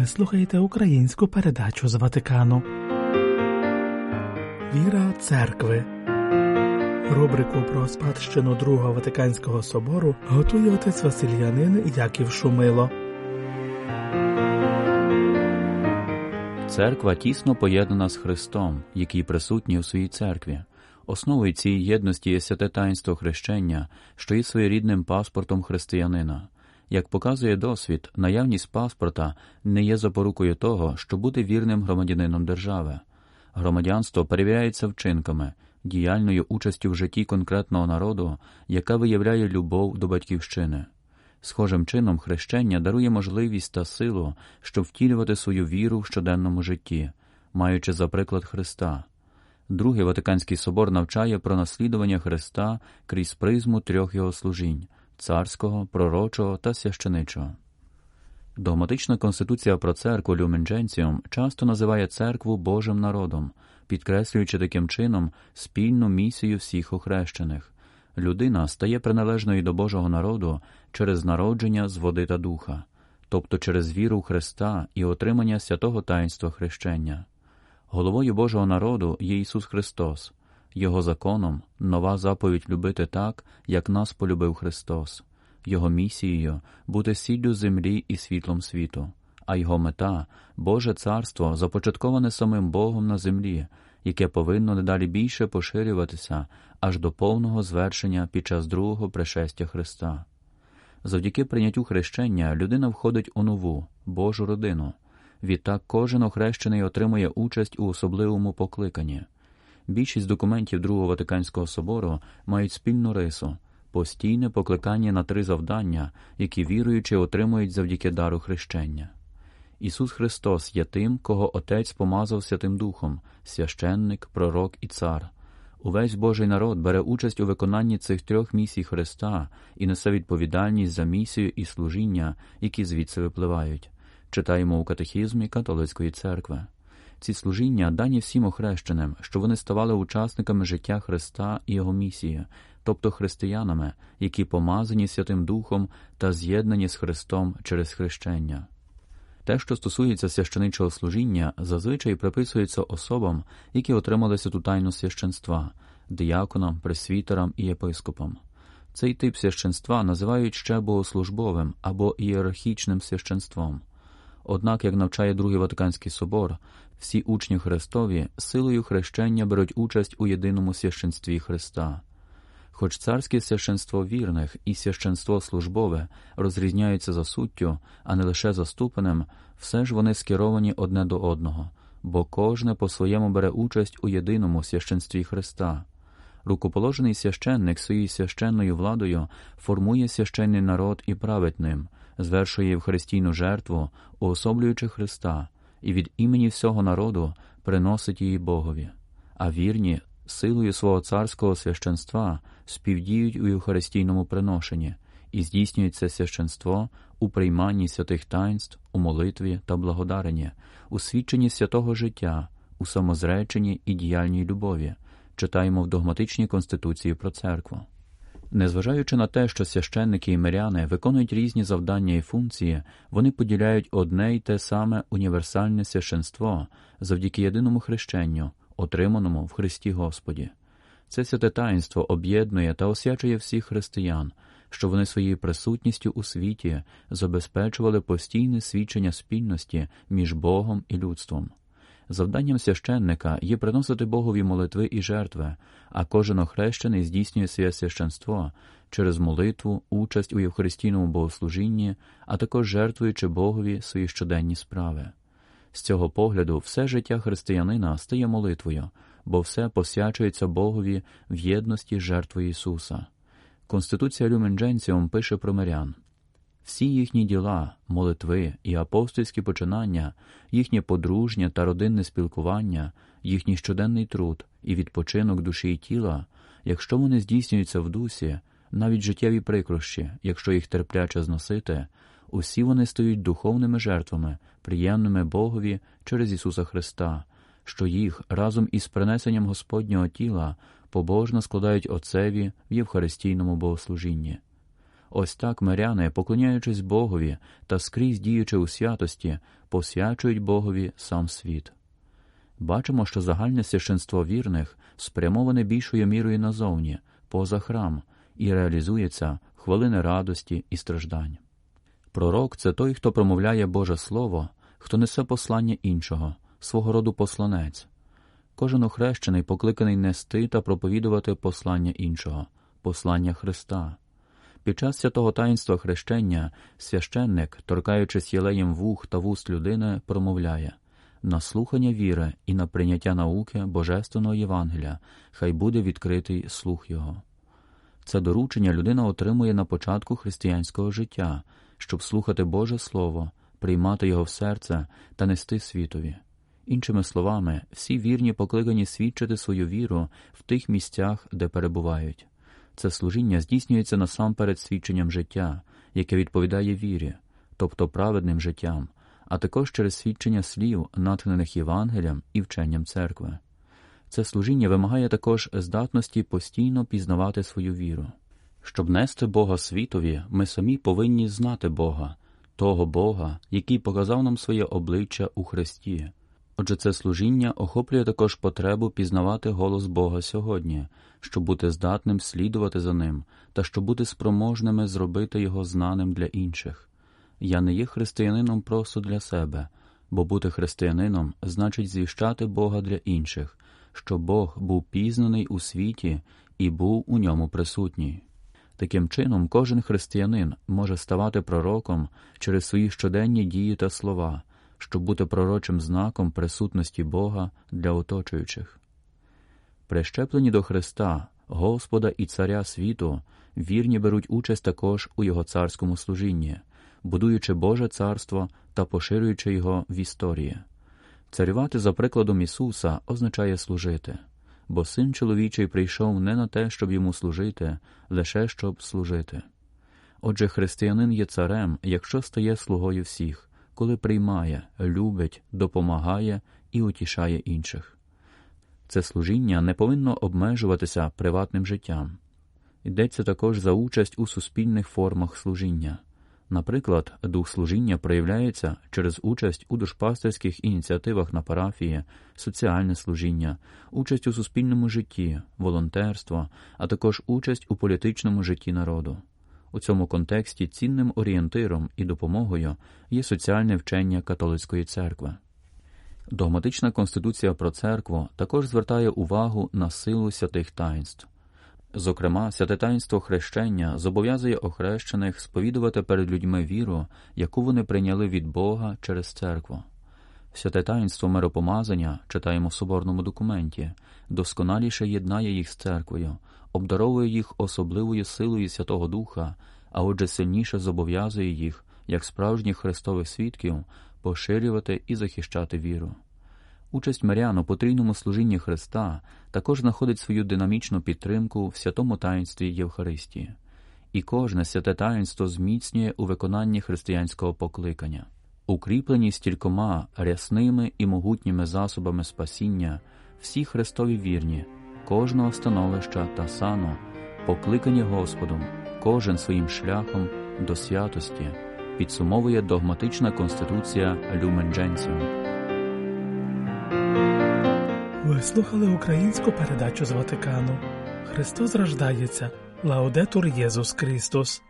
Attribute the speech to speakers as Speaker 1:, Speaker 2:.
Speaker 1: Ви слухаєте українську передачу з Ватикану. Віра церкви. Рубрику про спадщину Другого Ватиканського собору готує отець Васильянин Яків Шумило.
Speaker 2: Церква тісно поєднана з Христом, який присутній у своїй церкві. Основою цієї єдності є святе таїнство хрещення, що є своєрідним паспортом християнина. Як показує досвід, наявність паспорта не є запорукою того, що бути вірним громадянином держави. Громадянство перевіряється вчинками, діяльною участю в житті конкретного народу, яка виявляє любов до батьківщини. Схожим чином, хрещення дарує можливість та силу, щоб втілювати свою віру в щоденному житті, маючи за приклад Христа. Другий Ватиканський собор навчає про наслідування Христа крізь призму трьох його служінь царського, пророчого та священичого. Догматична конституція про церкву Люмендженціум часто називає церкву Божим народом, підкреслюючи таким чином спільну місію всіх охрещених. Людина стає приналежною до Божого народу через народження з води та духа, тобто через віру в Христа і отримання святого таїнства хрещення. Головою Божого народу є Ісус Христос, Його законом нова заповідь любити так, як нас полюбив Христос, Його місією бути сіллю землі і світлом світу, а Його мета Боже царство започатковане самим Богом на землі, яке повинно недалі більше поширюватися аж до повного звершення під час другого пришестя Христа. Завдяки прийняттю хрещення людина входить у нову Божу родину. Відтак кожен охрещений отримує участь у особливому покликанні. Більшість документів Другого Ватиканського собору мають спільну рису постійне покликання на три завдання, які віруючи отримують завдяки дару хрещення. Ісус Христос є тим, кого Отець помазав Святим Духом, священник, пророк і цар. Увесь Божий народ бере участь у виконанні цих трьох місій Христа і несе відповідальність за місію і служіння, які звідси випливають. Читаємо у катехізмі католицької церкви. Ці служіння дані всім охрещеним, що вони ставали учасниками життя Христа і Його місії, тобто християнами, які помазані Святим Духом та з'єднані з Христом через хрещення. Те, що стосується священичого служіння, зазвичай приписується особам, які отримали святу тайну священства, діяконам, пресвітерам і єпископам. Цей тип священства називають ще богослужбовим або ієрархічним священством. Однак, як навчає Другий Ватиканський собор, всі учні Христові силою хрещення беруть участь у єдиному священстві Христа. Хоч царське священство вірних і священство службове розрізняються за суттю, а не лише за ступенем, все ж вони скеровані одне до одного, бо кожне по своєму бере участь у єдиному священстві Христа. Рукоположений священник своєю священною владою формує священний народ і править ним, звершує Євхаристійну жертву, уособлюючи Христа, і від імені всього народу приносить її Богові, а вірні силою свого царського священства співдіють у Євхаристійному приношенні і здійснюють це священство у прийманні святих таїнств, у молитві та благодаренні, у свідченні святого життя, у самозреченні і діяльній любові, читаємо в догматичній конституції про церкву. Незважаючи на те, що священники і миряни виконують різні завдання і функції, вони поділяють одне й те саме універсальне священство завдяки єдиному хрещенню, отриманому в Христі Господі. Це святе таїнство об'єднує та освячує всіх християн, що вони своєю присутністю у світі забезпечували постійне свідчення спільності між Богом і людством. Завданням священника є приносити Богові молитви і жертви, а кожен охрещений здійснює своє священство через молитву, участь у Євхаристійному богослужінні, а також жертвуючи Богові свої щоденні справи. З цього погляду все життя християнина стає молитвою, бо все посвячується Богові в єдності з жертвою Ісуса. Конституція Люмендженціум пише про мирян. Всі їхні діла, молитви і апостольські починання, їхнє подружнє та родинне спілкування, їхній щоденний труд і відпочинок душі і тіла, якщо вони здійснюються в дусі, навіть життєві прикрощі, якщо їх терпляче зносити, усі вони стають духовними жертвами, приємними Богові через Ісуса Христа, що їх разом із принесенням Господнього тіла побожно складають Отцеві в Євхаристійному богослужінні. Ось так миряни, поклоняючись Богові та скрізь діючи у святості, посвячують Богові сам світ. Бачимо, що загальне священство вірних спрямоване більшою мірою назовні, поза храм, і реалізується хвилини радості і страждань. Пророк це той, хто промовляє Боже Слово, хто несе послання іншого, свого роду посланець. Кожен охрещений покликаний нести та проповідувати послання іншого, послання Христа. Під час святого таїнства хрещення священник, торкаючись єлеєм вух та вуст людини, промовляє на слухання віри і на прийняття науки Божественного Євангелія, хай буде відкритий слух його. Це доручення людина отримує на початку християнського життя, щоб слухати Боже Слово, приймати його в серце та нести світові. Іншими словами, всі вірні покликані свідчити свою віру в тих місцях, де перебувають. Це служіння здійснюється насамперед свідченням життя, яке відповідає вірі, тобто праведним життям, а також через свідчення слів, натхнених Євангелієм і вченням церкви. Це служіння вимагає також здатності постійно пізнавати свою віру. Щоб нести Бога світові, ми самі повинні знати Бога, того Бога, який показав нам своє обличчя у Христі. Отже, це служіння охоплює також потребу пізнавати голос Бога сьогодні, щоб бути здатним слідувати за ним та щоб бути спроможними зробити його знаним для інших. Я не є християнином просто для себе, бо бути християнином значить звіщати Бога для інших, що Бог був пізнаний у світі і був у ньому присутній. Таким чином, кожен християнин може ставати пророком через свої щоденні дії та слова, щоб бути пророчим знаком присутності Бога для оточуючих. Прищеплені до Христа, Господа і Царя світу, вірні беруть участь також у Його царському служінні, будуючи Боже царство та поширюючи його в історії. Царювати за прикладом Ісуса означає служити, бо син чоловічий прийшов не на те, щоб йому служити, лише щоб служити. Отже, християнин є царем, якщо стає слугою всіх, коли приймає, любить, допомагає і утішає інших. Це служіння не повинно обмежуватися приватним життям. Йдеться також за участь у суспільних формах служіння. Наприклад, дух служіння проявляється через участь у душпастерських ініціативах на парафії, соціальне служіння, участь у суспільному житті, волонтерство, а також участь у політичному житті народу. У цьому контексті цінним орієнтиром і допомогою є соціальне вчення католицької церкви. Догматична конституція про церкву також звертає увагу на силу святих таїнств. Зокрема, святе таїнство хрещення зобов'язує охрещених сповідувати перед людьми віру, яку вони прийняли від Бога через церкву. Святе таїнство миропомазання, читаємо в соборному документі, досконаліше єднає їх з церквою, обдаровує їх особливою силою Святого Духа, а отже сильніше зобов'язує їх, як справжніх христових свідків, поширювати і захищати віру. Участь мирян у потрійному служінні Христа також знаходить свою динамічну підтримку в святому таїнстві Євхаристії, і кожне святе таїнство зміцнює у виконанні християнського покликання, укріплені стількома рясними і могутніми засобами спасіння, всі Христові вірні, кожного становища та сану, покликані Господом, кожен своїм шляхом до святості, підсумовує догматична конституція Люмендженціум.
Speaker 1: Ви слухали українську передачу з Ватикану. Христос рождається. Лаудетур Єсус Христос.